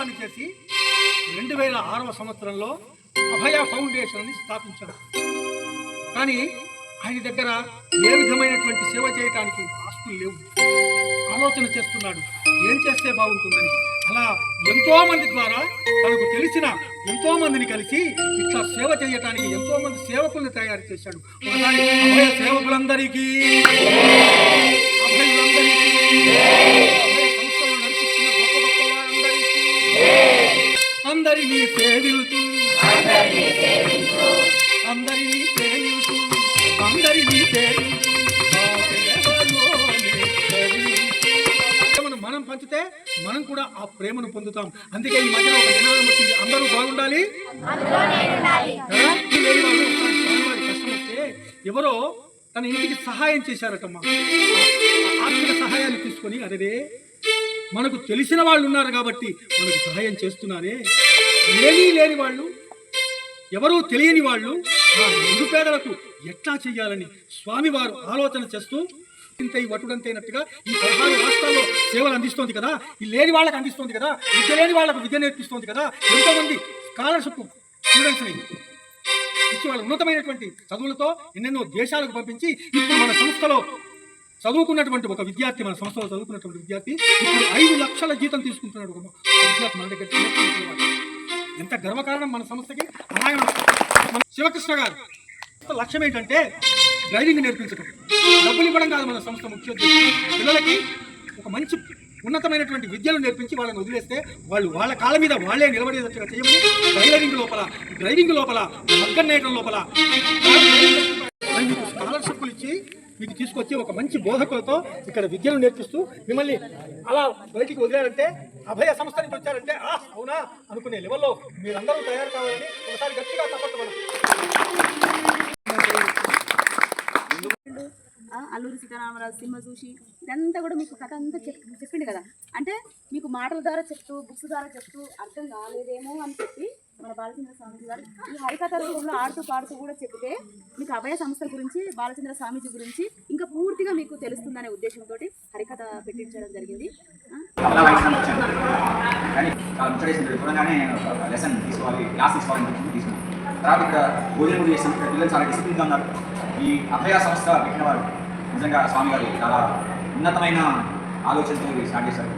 సంకల్పాన్ని చేసి రెండు వేల ఆరవ సంవత్సరంలో అభయ ఫౌండేషన్ అని స్థాపించారు. కానీ ఆయన దగ్గర ఏ విధమైనటువంటి సేవ చేయటానికి ఆస్తులు లేవు. ఆలోచన చేస్తున్నాడు ఏం చేస్తే బాగుంటుందని. అలా ఎంతో మంది ద్వారా తనకు తెలిసిన ఎంతో మందిని కలిసి ఇట్లా సేవ చేయటానికి ఎంతో మంది సేవకుల్ని తయారు చేశాడు. సేవకులందరికీ అందరినీ సేవించు అందరినీ సేవించు అందరినీ మనం పంచితే మనం కూడా ఆ ప్రేమను పొందుతాం. అందుకే ఈ మధ్యలో ఒక నినాదం వచ్చింది. అందరూ బాగుండాలి? ఎవరో తన ఇంటికి సహాయం చేశారటమ్మా. ఆర్థిక సహాయాన్ని తీసుకొని అదే మనకు తెలిసిన వాళ్ళు ఉన్నారు కాబట్టి మనకు సహాయం చేస్తున్నారే. లేని లేని వాళ్ళు ఎవరో తెలియని వాళ్ళు ఆ నిరుపేదలకు ఎట్లా చేయాలని స్వామివారు ఆలోచన చేస్తూ ఇంత ఈ వటుడంతైనట్టుగా ఈ పదహారు రాష్ట్రాల్లో సేవలు అందిస్తోంది కదా ఈ లేని వాళ్ళకి అందిస్తోంది కదా విద్య లేని వాళ్ళకు విద్య నేర్పిస్తోంది కదా ఎంతోమంది స్కాలర్షిప్ స్టూడెంట్స్ని ఇచ్చి వాళ్ళ ఉన్నతమైనటువంటి చదువులతో ఎన్నెన్నో దేశాలకు పంపించి ఇప్పుడు మన సంస్థలో చదువుకున్నటువంటి ఒక విద్యార్థి మన సంస్థలో చదువుకున్నటువంటి విద్యార్థి ఇప్పుడు ఐదు లక్షల జీతం తీసుకుంటున్నాడు ఒక విద్యార్థి మన దగ్గర ఎంత గర్వకారణం మన సంస్థకి? అలాగే మన శివకృష్ణ గారు. లక్ష్యం ఏంటంటే డ్రైవింగ్ నేర్పించడం డబ్బులు ఇవ్వడం కాదు మన సంస్థ ముఖ్య పిల్లలకి ఒక మంచి ఉన్నతమైనటువంటి విద్యను నేర్పించి వాళ్ళని వదిలేస్తే వాళ్ళు వాళ్ళ కాళ్ళ మీద వాళ్ళే నిలబడేటట్టుగా చేయమని డ్రైవింగ్ లోపల డ్రైవింగ్ లోపల మగ్గన్ నేయడం లోపల. స్కాలర్షిప్లు ఇచ్చి మీకు తీసుకొచ్చి ఒక మంచి బోధకులతో ఇక్కడ విద్యను నేర్పిస్తూ మిమ్మల్ని అలా బయటికి వదిలారంటే అభయ సంస్థ నుంచి వచ్చారంటే ఆ అవునా? అనుకునే లెవెల్లో మీరందరూ తయారు కావాలని ఒకసారి గట్టిగా తప్పట్టు మనం ఆ, అల్లూరి సీతారామరాజు సినిమా చూసి ఇదంతా కూడా మీకు కథ అంతా చెప్పింది కదా. అంటే మీకు మాటల ద్వారా చెప్తూ బుక్స్ ద్వారా చెప్తూ అర్థం కాలేదేమో అని చెప్పి మన బాలచంద్ర స్వామిజీ గారు ఈ హరికథ రూపంలో ఆడుతూ పాడుతూ కూడా చెప్తే మీకు అభయ సంస్థ గురించి బాలచంద్ర స్వామీజీ గురించి ఇంకా పూర్తిగా మీకు తెలుస్తుందనే ఉద్దేశంతో హరికథ పెట్టించడం జరిగింది. లెసన్ తీసుకోవాలి క్లాస్ తీసుకోవాలని తీసుకున్నాను తర్వాత ఇక్కడ భోజనం కూడా చేస్తాం ఇక్కడ పిల్లలు చాలా డిసిప్లిన్గా ఉన్నారు. ఈ అభయ సంస్థ పెట్టిన వారు నిజంగా స్వామి గారు చాలా ఉన్నతమైన ఆలోచనతో స్టార్ట్ చేశారు.